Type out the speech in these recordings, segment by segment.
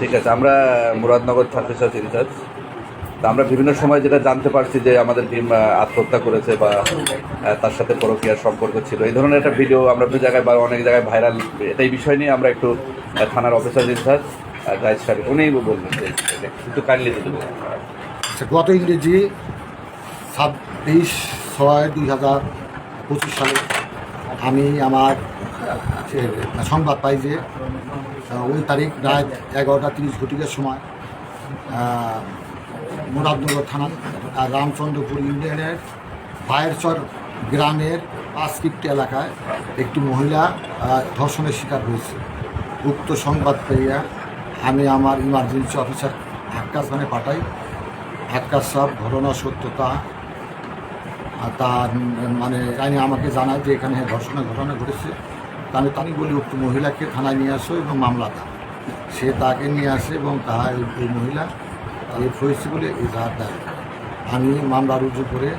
ঠিক আছে আমরা মুরাদনগর ছাত্র ছাত্রী ইনচার্জ তা আমরা বিভিন্ন সময় যেটা জানতে পারছি যে আমাদের টিম আত্মহত্যা করেছে বা তার সাথে পরকীয়ার সম্পর্ক ছিল এই ধরনের একটা ভিডিও আমরা দু জায়গায় বা অনেক জায়গায় ভাইরাল এই বিষয় নিয়ে আমরা একটু থানার অফিসার ইনচার্জ গাইড সাহেব উনি বলবেন একটু কাইন্ডলি যদি। আচ্ছা, গত ইংরেজি ছাব্বিশ ছয় দুই হাজার পঁচিশ সালে আমি আমার সংবাদ পাই যে ওই তারিখ রাত এগারোটা তিরিশ ঘটিকার সময় মুরাদনগর থানার রামচন্দ্রপুর ইউনিয়নের ভায়েরচর গ্রামের পাঁচকিপ্টি এলাকায় একটি মহিলা ধর্ষণের শিকার হয়েছে। উক্ত সংবাদ পেয়ে আমি আমার ইমার্জেন্সি অফিসার আক্কাস খানে পাঠাই। আক্কাস সাহেব ঘটনা সত্যতা তার মানে আইনি আমাকে জানায় যে এখানে ধর্ষণের ঘটনা ঘটেছে। আমি তাকে বলি, উক্ত মহিলাকে থানায় নিয়ে আসো এবং মামলা দাও। সে তাকে নিয়ে আসে এবং তাহা ওই- ওই মহিলা রেপ হয়েছে বলে এজাহার দেয় আমি মামলা রুজু করে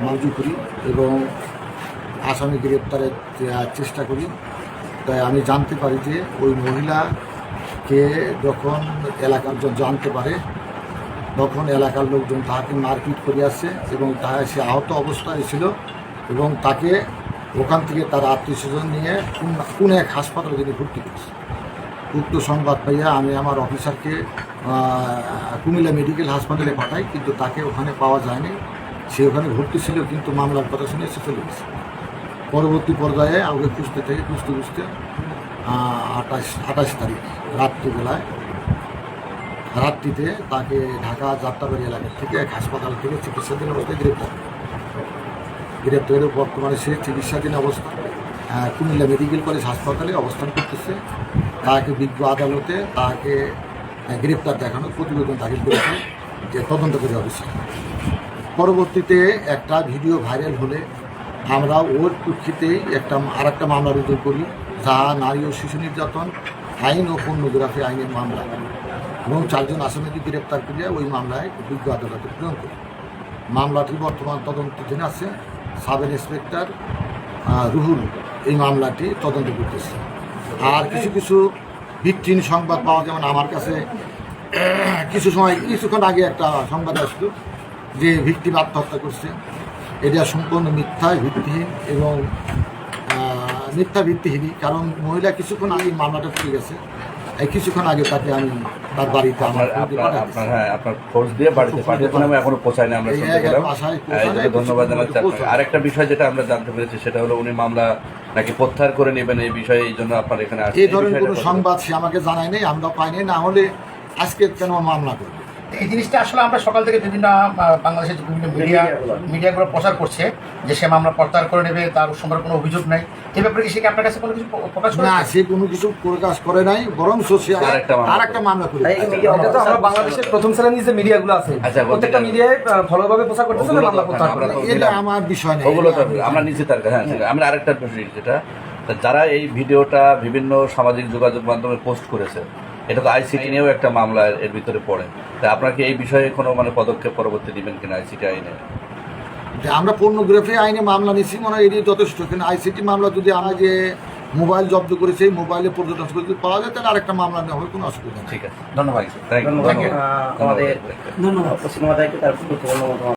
মঞ্জু করি এবং আসামি গ্রেপ্তারের চেষ্টা করি। তাই আমি জানতে পারি যে ওই মহিলাকে যখন এলাকার জন জানতে পারে, তখন এলাকার লোকজন তাহাকে মারপিট করে আসছে এবং তাহা সে আহত অবস্থায় ছিল এবং তাকে ওখান থেকে তার আত্মীয় স্বজন নিয়ে কোন- এক হাসপাতালে তিনি ভর্তি করেছে উক্ত সংবাদ পাইয়া আমি আমার অফিসারকে কুমিল্লা মেডিকেল হাসপাতালে পাঠাই, কিন্তু তাকে ওখানে পাওয়া যায়নি। সে ওখানে ভর্তি ছিল, কিন্তু মামলার কথা শুনে সে চলে গেছে। পরবর্তী পর্যায়ে আমাকে খুঁজতে থেকে খুঁজতে খুঁজতে আঠাশ আঠাশ তারিখ রাত্রিবেলায়, রাত্রিতে তাকে ঢাকা যাত্রাবাড়ি এলাকা থেকে এক হাসপাতাল থেকে চিকিৎসাধীন অবস্থায় গ্রেপ্তার করে। গ্রেপ্তারের বর্তমানে সে চিকিৎসাধীন অবস্থা। কুমিল্লা মেডিকেল কলেজ হাসপাতালে অবস্থান করতেছে। তাকে বিজ্ঞ আদালতে তাকে গ্রেপ্তার দেখানো, প্রতিবেদন দাখিল করেছে যে তদন্তকারী অফিসার পরবর্তীতে একটা ভিডিও ভাইরাল হলে আমরা ওর প্রেক্ষিতেই একটা আর একটা মামলা রুজু করি, যা নারী ও শিশু নির্যাতন, আইন ও পর্নোগ্রাফি আইনের মামলা। এবং চারজন আসামিকে গ্রেপ্তার করিয়া ওই মামলায় বিজ্ঞ আদালতে প্রেরণ করি। মামলাটি বর্তমান তদন্তাধীন আছে। সাব ইন্সপেক্টর রুহুল এই মামলাটি তদন্ত করতেছে। আর কিছু কিছু ভিত্তিহীন সংবাদ পাওয়া যেমন আমার কাছে, কিছু সময়, কিছুক্ষণ আগে একটা সংবাদ আসলো যে ভিক্টিম আত্মহত্যা করছে। এটা সম্পূর্ণ মিথ্যা, ভিত্তিহীন এবং মিথ্যা ভিত্তিহীনই। কারণ মহিলা কিছুক্ষণ আগে মামলাটা করে গেছে। এই কিছুক্ষণ আগে তাকে আমি তার বাড়িতে আমার আপনার। হ্যাঁ আপনার দিয়ে বাড়িতে পাঠিয়েছেন আমি এখনও আমরা শুনতে পেলাম পৌঁছায়, এই জন্য ধন্যবাদ জানাচ্ছি আপনাকে। আরেকটা বিষয় যেটা আমরা জানতে পেরেছি সেটা হলো উনি মামলা নাকি প্রত্যাহার করে নেবেন এই বিষয়ে এই জন্য আপনার এখানে। এই ধরনের কোনো সংবাদ সে আমাকে জানায় নেই আমরা পাইনি না হলে আজকে কেন মামলা করবে এই জিনিসটা আসলে আমরা সকাল থেকে বিভিন্ন বাংলাদেশের বিভিন্ন মিডিয়া মিডিয়াগুলো প্রচার করছে যে সে মামলা প্রত্যাহার করে নেবে তার সম্পর্কে কোনো অভিযোগ নাই। এই ব্যাপারে কি সে কি আপনার কাছে কোনো কিছু প্রকাশ করে না সে কোনো কিছু প্রকাশ করে নাই বরং সোশিয়াল আর একটা মামলা করে। এটা তো আমরা বাংলাদেশের প্রথম শ্রেণির যে মিডিয়াগুলো আছে। আচ্ছা, প্রত্যেকটা মিডিয়ায় ভালোভাবে প্রচার করতেছে না তো- প্রত্যাহার আমরা করে। এটা আমার বিষয় নেই। ওগুলো তো আমরা নিচে তার হ্যাঁ আছে। আমরা আরেকটা প্রশ্ন যেটা যারা এই ভিডিওটা বিভিন্ন সামাজিক যোগাযোগ মাধ্যমে পোস্ট করেছে এটা তো আইসিটি নিয়েও একটা মামলা এর ভিতরে পড়ে। তা আপনার কি এই বিষয়ে কোনো মানে পদক্ষেপ পরবর্তী দিবেন কিনা আইসিটি আইনে? আমরা পর্নোগ্রাফি আইনে মামলা নিচ্ছি মনে হয় এটি যথেষ্ট। কিন্তু আইসিটি মামলা যদি আমরা যে মোবাইল জব্দ করেছি এই মোবাইলে পর্যটন যদি পাওয়া যায় তাহলে আরেকটা মামলা নেওয়া হবে কোনো অসুবিধা নেই। ঠিক আছে। ধন্যবাদ থ্যাংক ধন্যবাদ।